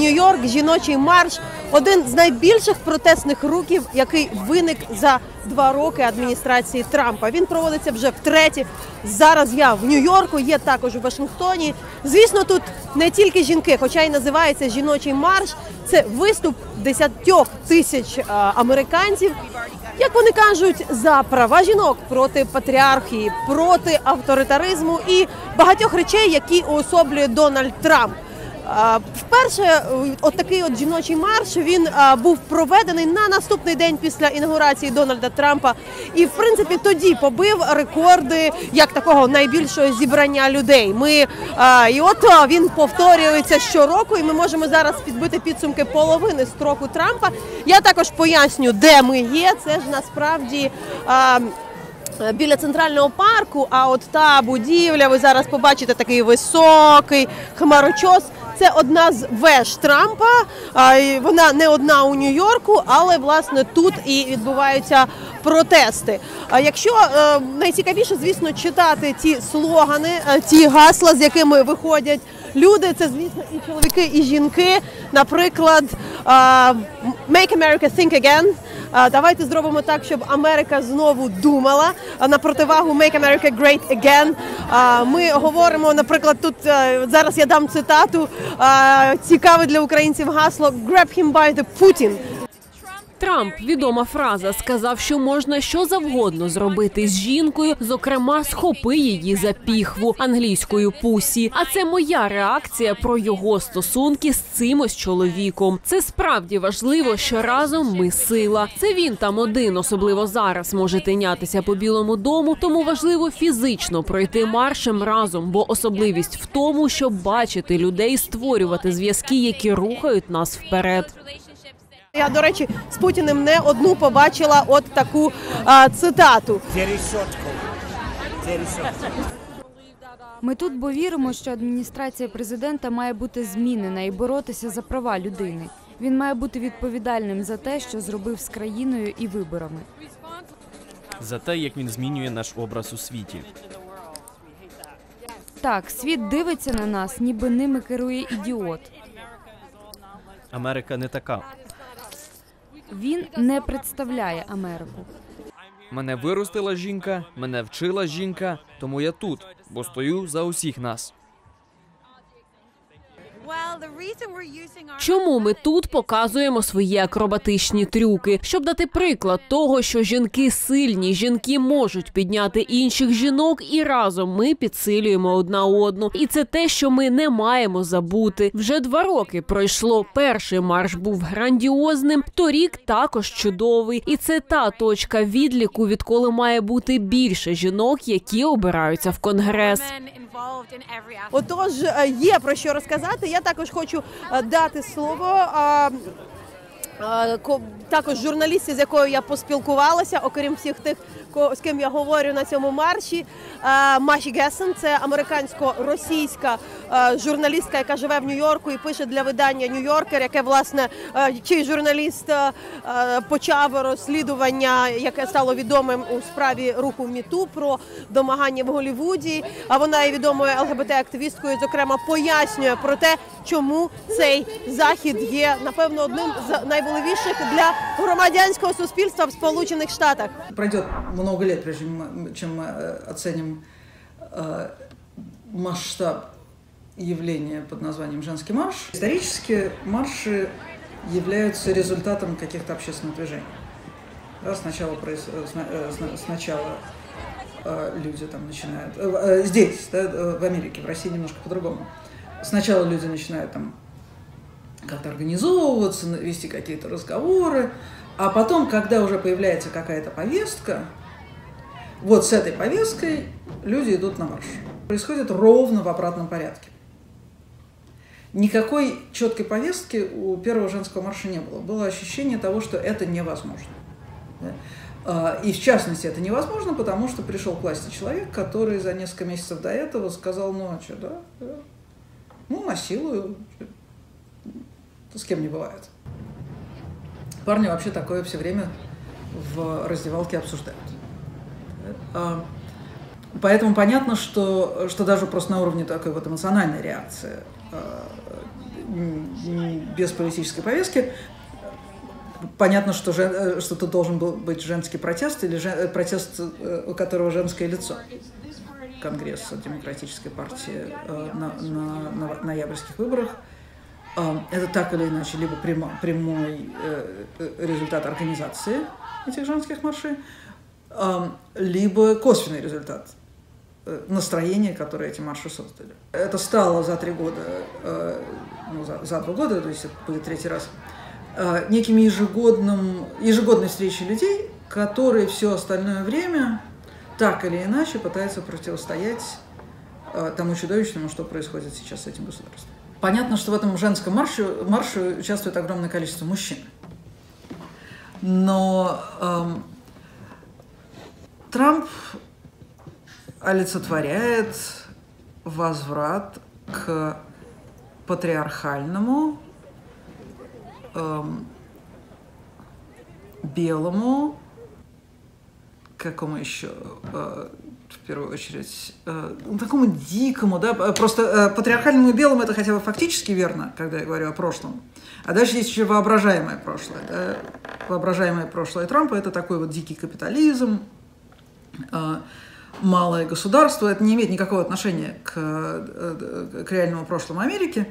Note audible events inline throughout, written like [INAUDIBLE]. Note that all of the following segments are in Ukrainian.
Нью-Йорк, жіночий марш один з найбільших протестних рухів, який виник за два роки адміністрації Трампа. Він проводиться вже втретє. Зараз я в Нью-Йорку, є також у Вашингтоні. Звісно, тут не тільки жінки, хоча й називається жіночий марш. Це виступ десятьох тисяч е, американців. Як вони кажуть, за права жінок проти патріархії, проти авторитаризму і багатьох речей, які уособлює Дональд Трамп. Вперше е, от такий от жіночий марш він був проведений на наступний день після інаугурації Дональда Трампа, і в принципі тоді побив рекорди як такого найбільшого зібрання людей. Ми а, і от він повторюється щороку, і ми можемо зараз підбити підсумки половини строку Трампа. Я також поясню, де ми є. Це ж насправді. Біля центрального парку, а от та будівля, ви зараз побачите такий високий хмарочос. Це одна з веж Трампа. Вона не одна у Нью-Йорку, але власне тут і відбуваються протести. Якщо е, найцікавіше, звісно, читати ті слогани, е, ті гасла, з якими виходять люди, це звісно і чоловіки, і жінки. Наприклад, е, «Make America Think Again», Давайте зробимо так, щоб Америка знову думала на противагу «Make America Great Again». Ми говоримо, наприклад, тут е, зараз я дам цитату цікаве для українців гасло «Grab him by the Putin». Трамп, відома фраза, сказав, що можна що завгодно зробити з жінкою, зокрема, схопи її за піхву англійською пусі. А це моя реакція про його стосунки з цим чоловіком. Це справді важливо, що разом ми сила. Це він там один, особливо зараз, може тинятися по білому дому. Тому важливо фізично пройти маршем разом, бо особливість в тому, щоб бачити людей, створювати зв'язки, які рухають нас вперед. Я, до речі, з Путіним не одну побачила от таку а, цитату. Ми тут бо віримо, що адміністрація президента має бути змінена і боротися за права людини. Він має бути відповідальним за те, що зробив з країною і виборами. за те, як він змінює наш образ у світі. Так, світ дивиться на нас, ніби ними керує ідіот. Америка не така. Він не представляє Америку. Мене виростила жінка, мене вчила жінка, тому я тут, бо стою за усіх нас. Чому ми тут показуємо свої акробатичні трюки, щоб дати приклад того, що жінки сильні, жінки можуть підняти інших жінок, і разом ми підсилюємо одна одну. І це те, що ми не маємо забути. Вже два роки пройшло. Перший марш був грандіозним, торік також чудовий, і це та точка відліку, відколи має бути більше жінок, які обираються в конгрес. Отож, е, є про що розказати. Я також хочу е, дати слово. Також журналістці, з якою я поспілкувалася, окрім всіх тих, з ким я говорю на цьому марші. Маші Гесен, це американсько-російська журналістка, яка живе в Нью-Йорку і пише для видання Нью-Йоркер, яке власне чий журналіст почав розслідування, яке стало відомим у справі руху Міту про домагання в Голлівуді. А вона є відомою ЛГБТ-активісткою, зокрема, пояснює про те, чому цей захід є напевно одним з найважливіших для громадянського суспільства в Сполучених Штатах. Пройдет много лет, прежде э, оценим э, масштаб явления под названием «женский марш». Исторически марши являются результатом каких-то общественных движений. Да, сначала, э, э, сна- сначала э, люди там начинают... здесь, да, в Америке, в России немножко по-другому. Сначала люди начинают там как-то организовываться, вести какие-то разговоры, а потом, когда уже появляется какая-то повестка, вот с этой повесткой люди идут на марш. Происходит ровно в обратном порядке. Никакой четкой повестки у первого женского марша не было. Было ощущение того, что это невозможно. А, И в частности это невозможно, потому что пришел к власти человек, который за несколько месяцев до этого сказал, ну а что, да, да, ну насилую, чё, с кем не бывает. Парни вообще такое все время в раздевалке обсуждают. А, Поэтому понятно, что, что даже просто на уровне такой вот эмоциональной реакции м, без политической повестки. Понятно, что, жен- э, что тут должен был быть женский протест или жен- э, протест, э, у которого женское лицо. Конгресса Демократической партии э, на, на- на ноябрьских выборах. Э, Это так или иначе либо прямо- прямой э, э, результат организации этих женских маршей, э, либо косвенный результат э, настроения, которое эти марши создали. Это стало за три года, ну, за, за два года, то есть это будет третий раз, неким ежегодным, ежегодной встречей людей, которые все остальное время так или иначе пытаются противостоять тому чудовищному, что происходит сейчас с этим государством. Понятно, что в этом женском марше, марше участвует огромное количество мужчин. Но эм, Трамп олицетворяет возврат к патриархальному, эм, белому, какому еще, э, в первую очередь, э, ну, такому дикому, да, просто э, патриархальному и белому это хотя бы фактически верно, когда я говорю о прошлом. А дальше есть еще воображаемое прошлое. да. Воображаемое прошлое Трампа это такой вот дикий капитализм, э, малое государство, это не имеет никакого отношения к, э, к реальному прошлому Америки,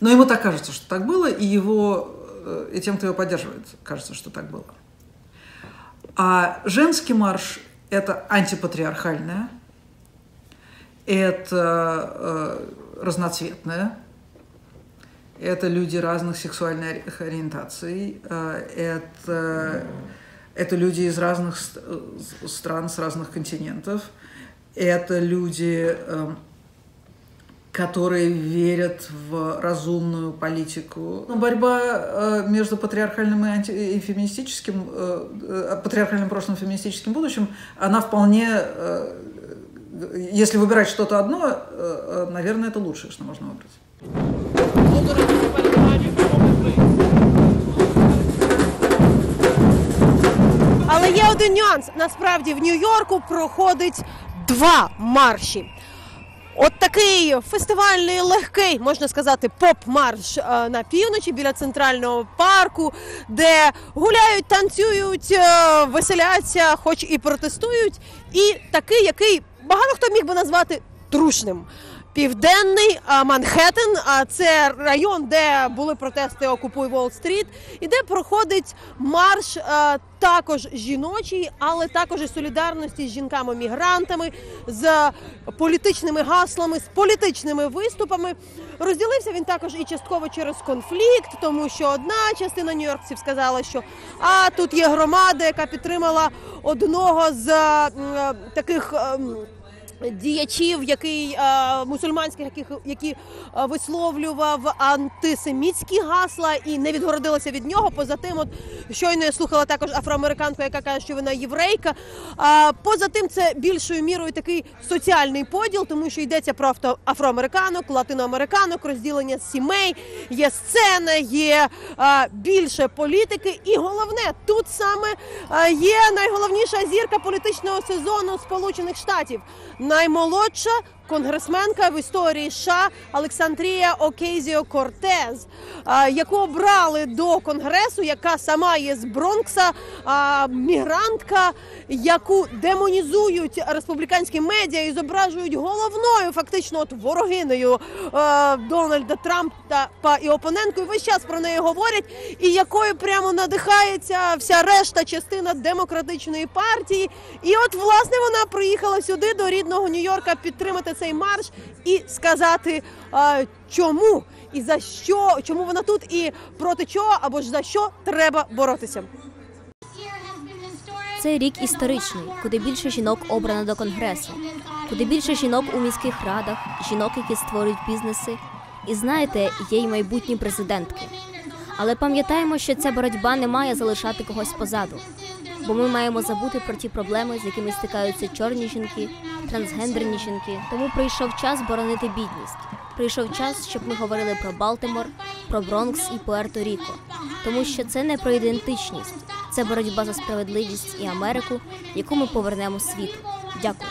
но ему так кажется, что так было, и его, э, и тем, кто его поддерживает, кажется, что так было. А женский марш – это антипатриархальное, это э, разноцветное, это люди разных сексуальных ориентаций, э, это, это люди из разных э, стран, с разных континентов, это люди, э, которые верят в разумную политику. Но борьба э, между патриархальным и, анти- и феминистическим, э, э, патриархальным прошлым и феминистическим будущим, она вполне, э, если выбирать что-то одно, э, э, наверное, это лучшее, что можно выбрать. Але є один нюанс. Насправді в Нью-Йорку проходить два марші. От такий фестивальний легкий, можна сказати, поп-марш е, на півночі біля центрального парку, де гуляють, танцюють, е, веселяться, хоч і протестують. І такий, який багато хто міг би назвати трушним. Південний Манхеттен, це район, де були протести Окупуй Уолл-стріт, і де проходить марш також жіночий, але також і солідарності з жінками-мігрантами, з політичними гаслами, з політичними виступами. Розділився він також і частково через конфлікт, тому що одна частина нью-йоркців сказала, що а тут є громада, яка підтримала одного з таких. Діячів, який е, мусульманських, яких які е, висловлював антисемітські гасла і не відгородилася від нього. Поза тим, от щойно я слухала також афроамериканку, яка каже, що вона єврейка. А поза тим, це більшою мірою такий соціальний поділ, тому що йдеться про авто, афроамериканок, латиноамериканок, розділення сімей, є сцена, є е, більше політики, і головне тут саме е, є найголовніша зірка політичного сезону Сполучених Штатів, наймолодша конгресменка в історії США Олександрія Окейзіо Кортез, яку обрали до конгресу, яка сама є з Бронкса, мігрантка, яку демонізують республіканські медіа і зображують головною, фактично, от ворогинею Дональда Трампа па- і опоненткою. Весь час про неї говорять, і якою прямо надихається вся решта частина демократичної партії. І от власне вона приїхала сюди до рідного Нью-Йорка підтримати цей марш і сказати, чому і за що, чому вона тут, і проти чого або ж за що треба боротися. Цей рік історичний, куди більше жінок обрано до конгресу, куди більше жінок у міських радах, жінок, які створюють бізнеси. І знаєте, є й майбутні президентки. Але пам'ятаємо, що ця боротьба не має залишати когось позаду. Бо ми маємо забути про ті проблеми, з якими стикаються чорні жінки, трансгендерні жінки. Тому прийшов час боронити бідність. Прийшов час, щоб ми говорили про Балтимор, про Бронкс і Пуерто-Ріко. Тому що це не про ідентичність, це боротьба за справедливість і Америку, яку ми повернемо світу. Дякую.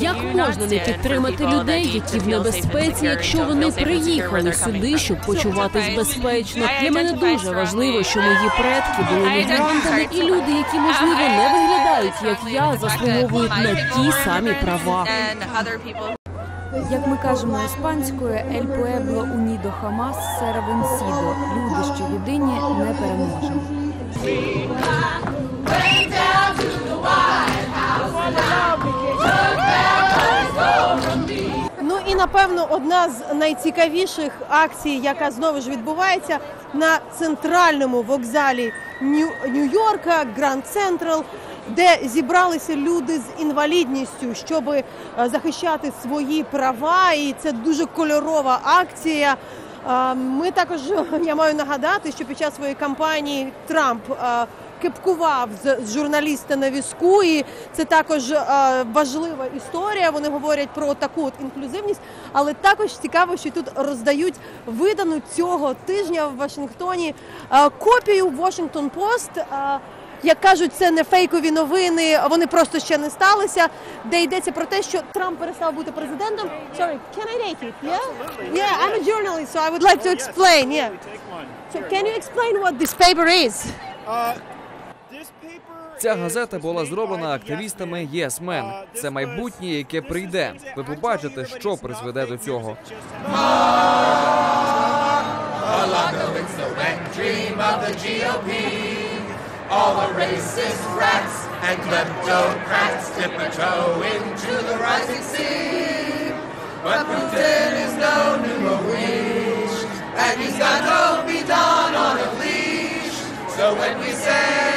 Як можна не підтримати людей, які в небезпеці, якщо вони приїхали сюди, щоб почуватись безпечно? Для мене дуже важливо, що мої предки були мігрантами, і люди, які можливо не виглядають як я, заслуговують на ті самі права. Як ми кажемо іспанською, «El pueblo unido jamás será vencido» – люди, що єдині, не переможемо. Напевно одна з найцікавіших акцій, яка знову ж відбувається на центральному вокзалі Нью- Нью-Йорка, Гранд Централ, де зібралися люди з інвалідністю, щоб е, захищати свої права. І це дуже кольорова акція. Ми також [LAUGHS] я маю нагадати, що під час своєї кампанії Трамп кепкував з, з журналіста на візку, і це також е, важлива історія. Вони говорять про таку от інклюзивність, але також цікаво, що тут роздають видану цього тижня в Вашингтоні е, копію Washington Post. е, як кажуть, це не фейкові новини, вони просто ще не сталися. Де йдеться про те, що Трамп перестав бути президентом. Sorry, can I take it? Yeah? Yeah, I'm a journalist, so I would like to explain. Yeah. So can you explain what this paper is? Ця газета була зроблена активістами Men. Це майбутнє, яке прийде. Ви побачите, що призведе до цього. So when we say